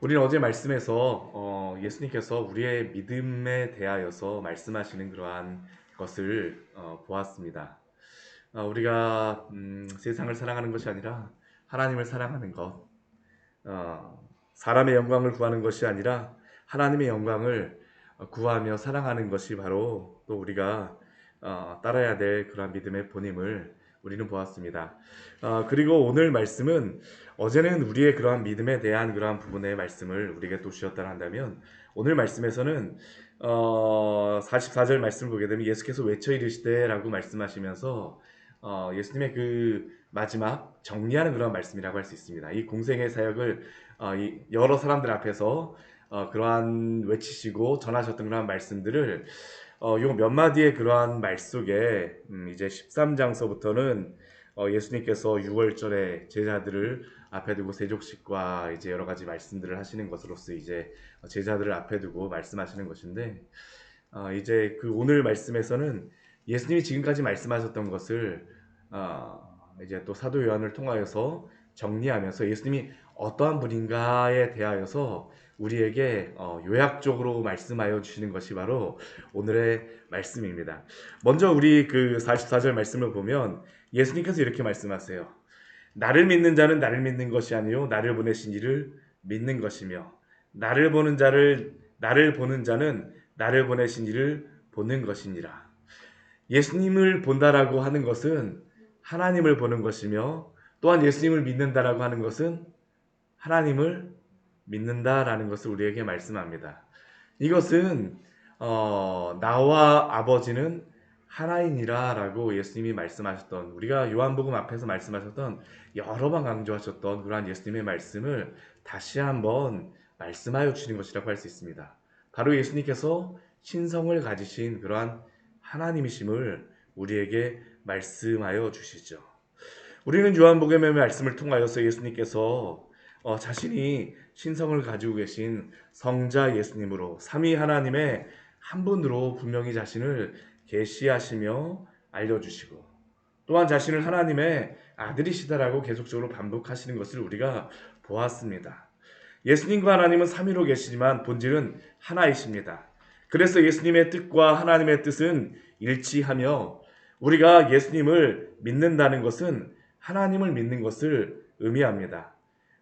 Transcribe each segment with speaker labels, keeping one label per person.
Speaker 1: 우리는 어제 말씀에서 어, 예수님께서 우리의 믿음에 대하여서 말씀하시는 그러한 것을 어, 보았습니다. 어, 우리가 음, 세상을 사랑하는 것이 아니라 하나님을 사랑하는 것, 어, 사람의 영광을 구하는 것이 아니라 하나님의 영광을 어, 구하며 사랑하는 것이 바로 또 우리가 어, 따라야 될 그러한 믿음의 본임을 우리는 보았습니다. 어, 그리고 오늘 말씀은 어제는 우리의 그러한 믿음에 대한 그러한 부분의 말씀을 우리에게 또 주셨다 한다면 오늘 말씀에서는 어, 44절 말씀을 보게 되면 예수께서 외쳐 이르시되라고 말씀하시면서 어, 예수님의 그 마지막 정리하는 그런 말씀이라고 할 수 있습니다. 이 공생의 사역을 어, 이 여러 사람들 앞에서 어, 그러한 외치시고 전하셨던 그러한 말씀들을 어, 요몇 마디의 그러한 말 속에 음, 이제 13장서부터는 어, 예수님께서 6월절에 제자들을 앞에 두고 세족식과 이제 여러 가지 말씀들을 하시는 것으로서 이제 제자들을 앞에 두고 말씀하시는 것인데 어, 이제 그 오늘 말씀에서는 예수님이 지금까지 말씀하셨던 것을 어, 이제 또 사도 요한을 통하여서 정리하면서 예수님이 어떠한 분인가에 대하여서 우리에게 어, 요약적으로 말씀하여 주시는 것이 바로 오늘의 말씀입니다. 먼저 우리 그 44절 말씀을 보면 예수님께서 이렇게 말씀하세요. 나를 믿는 자는 나를 믿는 것이 아니요 나를 보내신 이를 믿는 것이며 나를 보는 자를 나를 보는 자는 나를 보내신 이를 보는 것이니라. 예수님을 본다라고 하는 것은 하나님을 보는 것이며 또한 예수님을 믿는다라고 하는 것은 하나님을 믿는다라는 것을 우리에게 말씀합니다. 이것은 어, 나와 아버지는 하나이니라라고 예수님이 말씀하셨던 우리가 요한복음 앞에서 말씀하셨던 여러 번 강조하셨던 그러한 예수님의 말씀을 다시 한번 말씀하여 주시는 것이라고 할 수 있습니다. 바로 예수님께서 신성을 가지신 그러한 하나님이심을 우리에게 말씀하여 주시죠. 우리는 요한복음의 말씀을 통하여서 예수님께서 어, 자신이 신성을 가지고 계신 성자 예수님으로 삼위 하나님의 한 분으로 분명히 자신을 계시하시며 알려주시고 또한 자신을 하나님의 아들이시다라고 계속적으로 반복하시는 것을 우리가 보았습니다. 예수님과 하나님은 삼위로 계시지만 본질은 하나이십니다. 그래서 예수님의 뜻과 하나님의 뜻은 일치하며 우리가 예수님을 믿는다는 것은 하나님을 믿는 것을 의미합니다.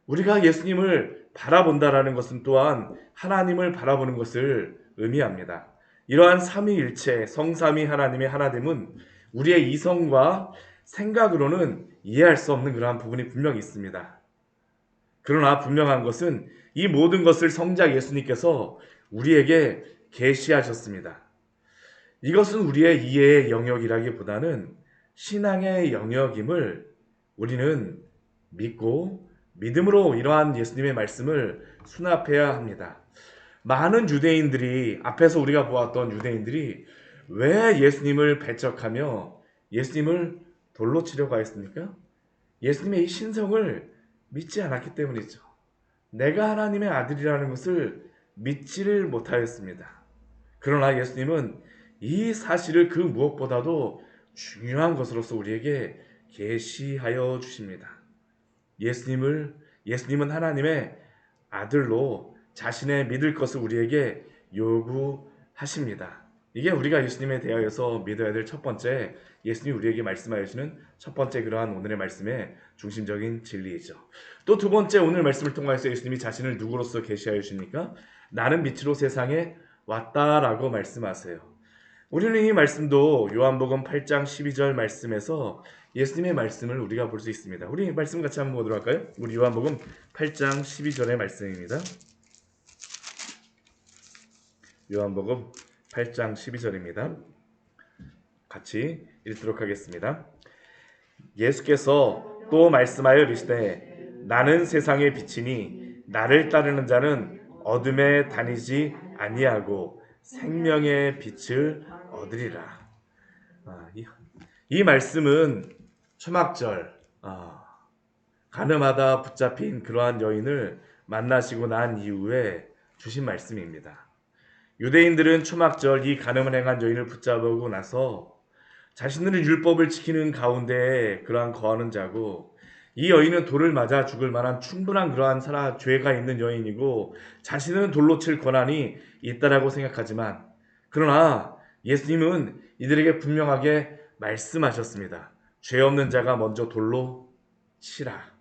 Speaker 1: 우리가 예수님을 바라본다라는 것은 또한 하나님을 바라보는 것을 의미합니다. 이러한 삼위일체 성삼위 하나님의 하나됨은 우리의 이성과 생각으로는 이해할 수 없는 그러한 부분이 분명히 있습니다. 그러나 분명한 것은 이 모든 것을 성자 예수님께서 우리에게 계시하셨습니다. 이것은 우리의 이해의 영역이라기보다는 신앙의 영역임을 우리는 믿고 믿음으로 이러한 예수님의 말씀을 수납해야 합니다. 많은 유대인들이 앞에서 우리가 보았던 유대인들이 왜 예수님을 배척하며 예수님을 돌로 치려고 하였습니까? 예수님의 이 신성을 믿지 않았기 때문이죠. 내가 하나님의 아들이라는 것을 믿지를 못하였습니다. 그러나 예수님은 이 사실을 그 무엇보다도 중요한 것으로서 우리에게 계시하여 주십니다. 예수님을 예수님은 하나님의 아들로 자신의 믿을 것을 우리에게 요구하십니다. 이게 우리가 예수님에 대하여서 믿어야 될 첫 번째 예수님이 우리에게 말씀하여 주시는 첫 번째 그러한 오늘의 말씀의 중심적인 진리이죠. 또 두 번째 오늘 말씀을 통하여서 예수님이 자신을 누구로서 계시하여 주십니까? 나는 빛으로 세상에 왔다라고 말씀하세요. 우리는 이 말씀도 요한복음 8장 12절 말씀에서 예수님의 말씀을 우리가 볼 수 있습니다. 우리 말씀 같이 한번 보도록 할까요? 우리 요한복음 8장 12절의 말씀입니다. 요한복음 8장 12절입니다. 같이 읽도록 하겠습니다. 예수께서 또 말씀하여 이르시되 나는 세상의 빛이니 나를 따르는 자는 어둠에 다니지 아니하고 생명의 빛을 얻으리라. 아, 이, 이 말씀은 초막절 아, 가늠하다 붙잡힌 그러한 여인을 만나시고 난 이후에 주신 말씀입니다. 유대인들은 초막절 이 가늠을 행한 여인을 붙잡고 나서 자신들은 율법을 지키는 가운데 그러한 거하는 자고 이 여인은 돌을 맞아 죽을 만한 충분한 그러한 사라 죄가 있는 여인이고 자신은 돌로 칠 권한이 있다라고 생각하지만 그러나 예수님은 이들에게 분명하게 말씀하셨습니다. 죄 없는 자가 먼저 돌로 치라.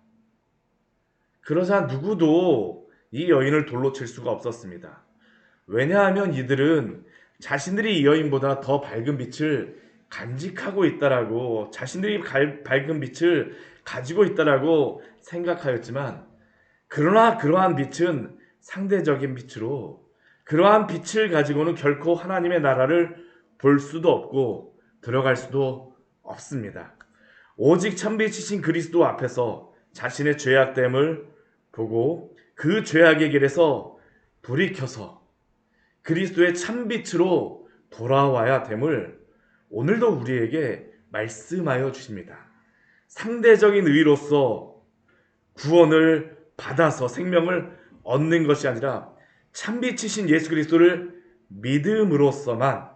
Speaker 1: 그러자 누구도 이 여인을 돌로 칠 수가 없었습니다. 왜냐하면 이들은 자신들이 이 여인보다 더 밝은 빛을 간직하고 있다라고 자신들이 갈- 밝은 빛을 가지고 있다라고 생각하였지만 그러나 그러한 빛은 상대적인 빛으로 그러한 빛을 가지고는 결코 하나님의 나라를 볼 수도 없고 들어갈 수도 없습니다. 오직 참빛이신 그리스도 앞에서 자신의 죄악됨을 보고 그 죄악의 길에서 불이 켜서 그리스도의 참빛으로 돌아와야 됨을 오늘도 우리에게 말씀하여 주십니다. 상대적인 의로서 구원을 받아서 생명을 얻는 것이 아니라 참빛이신 예수 그리스도를 믿음으로써만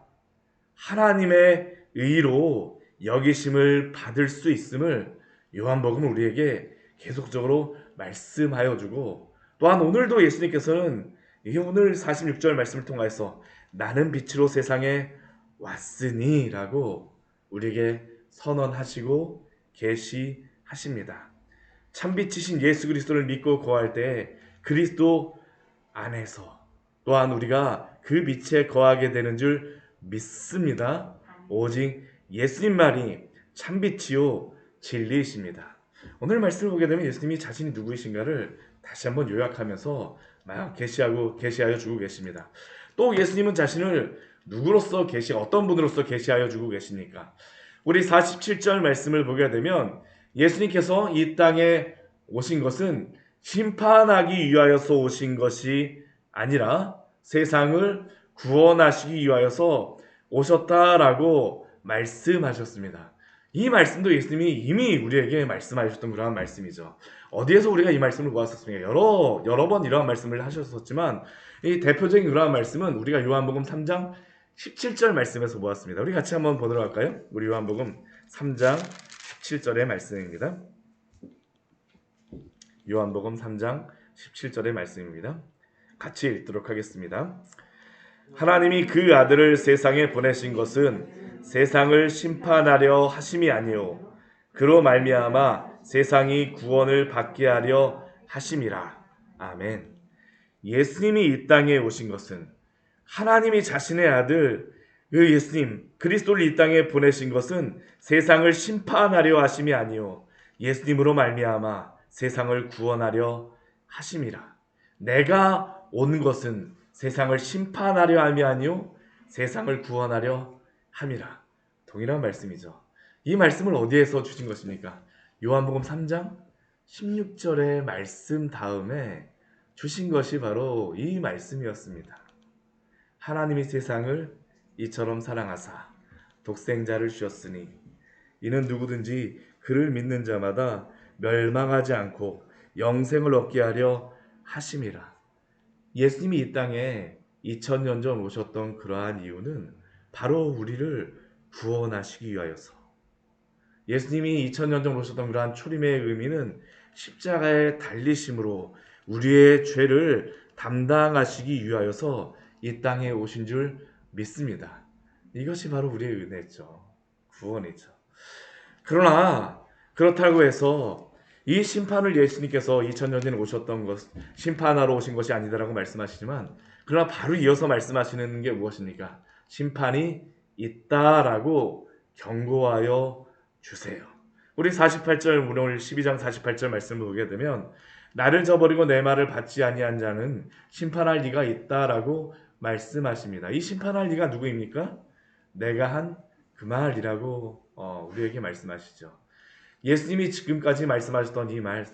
Speaker 1: 하나님의 의로 여기심을 받을 수 있음을 요한복음은 우리에게 계속적으로 말씀하여 주고 또한 오늘도 예수님께서는 이 오늘 46절 말씀을 통하여서 나는 빛으로 세상에 왔으니라고 우리에게 선언하시고 계시하십니다. 참빛이신 예수 그리스도를 믿고 거할 때 그리스도 안에서 또한 우리가 그 빛에 거하게 되는 줄 믿습니다. 오직 예수님 말이 참빛이요 진리이십니다. 오늘 말씀을 보게 되면 예수님이 자신이 누구이신가를 다시 한번 요약하면서 막 계시하고 계시하여 주고 계십니다. 또 예수님은 자신을 누구로서 계시 어떤 분으로서 계시하여 주고 계십니까? 우리 47절 말씀을 보게 되면 예수님께서 이 땅에 오신 것은 심판하기 위하여서 오신 것이 아니라 세상을 구원하시기 위하여서 오셨다라고 말씀하셨습니다. 이 말씀도 예수님이 이미 우리에게 말씀하셨던 그러한 말씀이죠. 어디에서 우리가 이 말씀을 보았었습니까? 여러 여러 번 이러한 말씀을 하셨었지만 이 대표적인 그러한 말씀은 우리가 요한복음 3장 17절 말씀에서 보았습니다. 우리 같이 한번 보도록 할까요? 우리 요한복음 3장 17절의 말씀입니다. 요한복음 3장 17절의 말씀입니다. 같이 읽도록 하겠습니다. 하나님이 그 아들을 세상에 보내신 것은 세상을 심판하려 하심이 아니요 그로 말미암아 세상이 구원을 받게 하려 하심이라. 아멘. 예수님이 이 땅에 오신 것은 하나님이 자신의 아들 그 예수님 그리스도를 이 땅에 보내신 것은 세상을 심판하려 하심이 아니요 예수님으로 말미암아 세상을 구원하려 하심이라. 내가 온 것은 세상을 심판하려 함이 아니요 세상을 구원하려 함이라. 동일한 말씀이죠. 이 말씀을 어디에서 주신 것입니까? 요한복음 3장 16절의 말씀 다음에 주신 것이 바로 이 말씀이었습니다. 하나님이 세상을 이처럼 사랑하사 독생자를 주셨으니 이는 누구든지 그를 믿는 자마다 멸망하지 않고 영생을 얻게 하려 하심이라. 예수님이 이 땅에 2000년 전 오셨던 그러한 이유는 바로 우리를 구원하시기 위하여서 예수님이 2000년 전 오셨던 그러한 초림의 의미는 십자가에 달리심으로 우리의 죄를 담당하시기 위하여서 이 땅에 오신 줄 믿습니다. 이것이 바로 우리의 은혜죠. 구원이죠. 그러나 그렇다고 해서 이 심판을 예수님께서 2000년 전에 오셨던 것 심판하러 오신 것이 아니다라고 말씀하시지만 그러나 바로 이어서 말씀하시는 게 무엇입니까? 심판이 있다라고 경고하여 주세요. 우리 48절 오늘 12장 48절 말씀을 보게 되면 나를 저버리고 내 말을 받지 아니한 자는 심판할 리가 있다라고 말씀하십니다. 이 심판할 리가 누구입니까? 내가 한 그 말이라고 어, 우리에게 말씀하시죠. 예수님이 지금까지 말씀하셨던 이 말,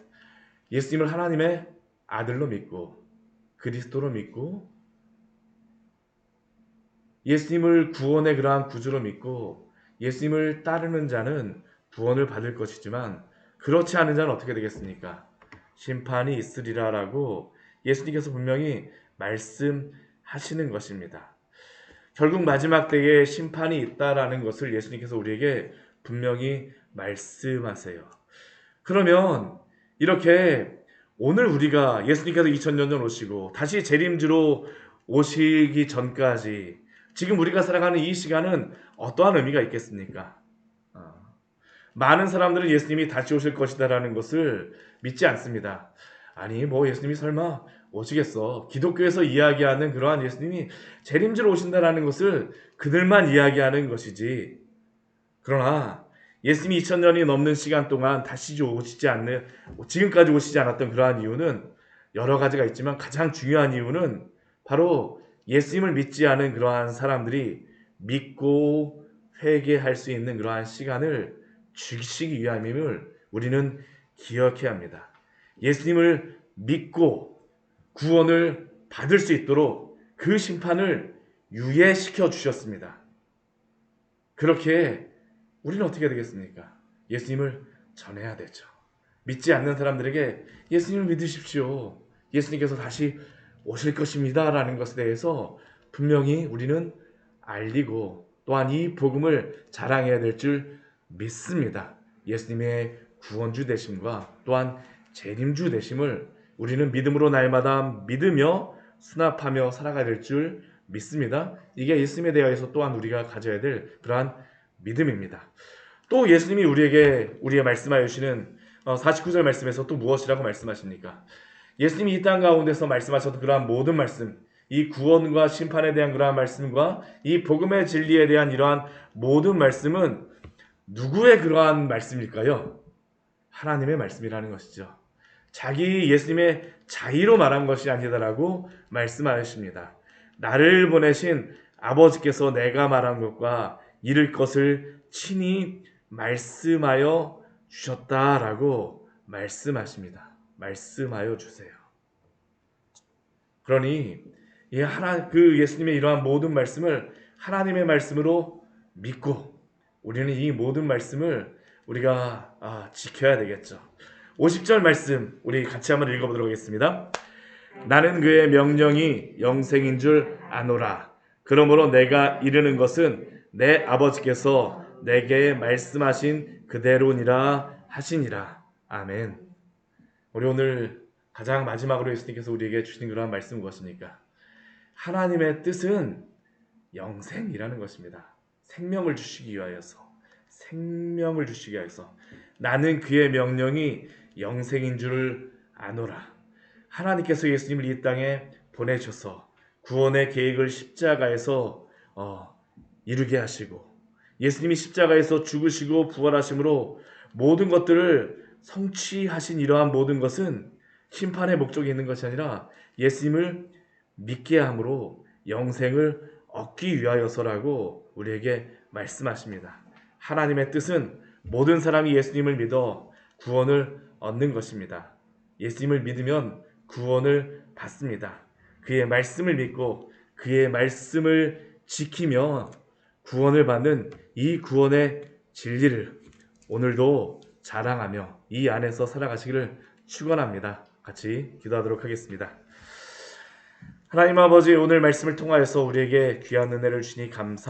Speaker 1: 예수님을 하나님의 아들로 믿고 그리스도로 믿고 예수님을 구원의 그러한 구주로 믿고 예수님을 따르는 자는 구원을 받을 것이지만 그렇지 않은 자는 어떻게 되겠습니까? 심판이 있으리라라고 예수님께서 분명히 말씀 하시는 것입니다. 결국 마지막 때에 심판이 있다라는 것을 예수님께서 우리에게 분명히 말씀하세요. 그러면 이렇게 오늘 우리가 예수님께서 2000년 전 오시고 다시 재림주로 오시기 전까지 지금 우리가 살아가는 이 시간은 어떠한 의미가 있겠습니까? 어, 많은 사람들은 예수님이 다시 오실 것이다라는 것을 믿지 않습니다. 아니 뭐 예수님이 설마 오시겠어. 기독교에서 이야기하는 그러한 예수님이 재림주로 오신다라는 것을 그들만 이야기하는 것이지. 그러나 예수님이 2000년이 넘는 시간 동안 다시 오시지 않는 지금까지 오시지 않았던 그러한 이유는 여러 가지가 있지만 가장 중요한 이유는 바로 예수님을 믿지 않은 그러한 사람들이 믿고 회개할 수 있는 그러한 시간을 주시기 위함임을 우리는 기억해야 합니다. 예수님을 믿고 구원을 받을 수 있도록 그 심판을 유예시켜 주셨습니다. 그렇게 우리는 어떻게 되겠습니까? 예수님을 전해야 되죠. 믿지 않는 사람들에게 예수님을 믿으십시오. 예수님께서 다시 오실 것입니다. 라는 것에 대해서 분명히 우리는 알리고 또한 이 복음을 자랑해야 될 줄 믿습니다. 예수님의 구원주 되심과 또한 재림주 되심을 우리는 믿음으로 날마다 믿으며 수납하며 살아가야 될 줄 믿습니다. 이게 예수님에 대하여서 또한 우리가 가져야 될 그러한 믿음입니다. 또 예수님이 우리에게 우리의 말씀하여 주시는 49절 말씀에서 또 무엇이라고 말씀하십니까? 예수님이 이 땅 가운데서 말씀하셨던 그러한 모든 말씀, 이 구원과 심판에 대한 그러한 말씀과 이 복음의 진리에 대한 이러한 모든 말씀은 누구의 그러한 말씀일까요? 하나님의 말씀이라는 것이죠. 자기 예수님의 자의로 말한 것이 아니다라고 말씀하십니다. 나를 보내신 아버지께서 내가 말한 것과 이를 것을 친히 말씀하여 주셨다라고 말씀하십니다. 말씀하여 주세요. 그러니 이 하나 그 예수님의 이러한 모든 말씀을 하나님의 말씀으로 믿고 우리는 이 모든 말씀을 우리가 아, 지켜야 되겠죠. 50절 말씀 우리 같이 한번 읽어보도록 하겠습니다. 나는 그의 명령이 영생인 줄 아노라. 그러므로 내가 이르는 것은 내 아버지께서 내게 말씀하신 그대로니라 하시니라. 아멘. 우리 오늘 가장 마지막으로 예수님께서 우리에게 주신 그러한 말씀은 무엇입니까? 하나님의 뜻은 영생이라는 것입니다. 생명을 주시기 위하여서 생명을 주시기 위하여서 나는 그의 명령이 영생인 줄을 아노라. 하나님께서 예수님을 이 땅에 보내셔서 구원의 계획을 십자가에서 어, 이루게 하시고 예수님이 십자가에서 죽으시고 부활하심으로 모든 것들을 성취하신 이러한 모든 것은 심판의 목적이 있는 것이 아니라 예수님을 믿게 함으로 영생을 얻기 위하여서라고 우리에게 말씀하십니다. 하나님의 뜻은 모든 사람이 예수님을 믿어 구원을 얻는 것입니다. 예수님을 믿으면 구원을 받습니다. 그의 말씀을 믿고 그의 말씀을 지키며 구원을 받는 이 구원의 진리를 오늘도 자랑하며 이 안에서 살아가시기를 축원합니다. 같이 기도하도록 하겠습니다. 하나님 아버지 오늘 말씀을 통하여서 우리에게 귀한 은혜를 주니 감사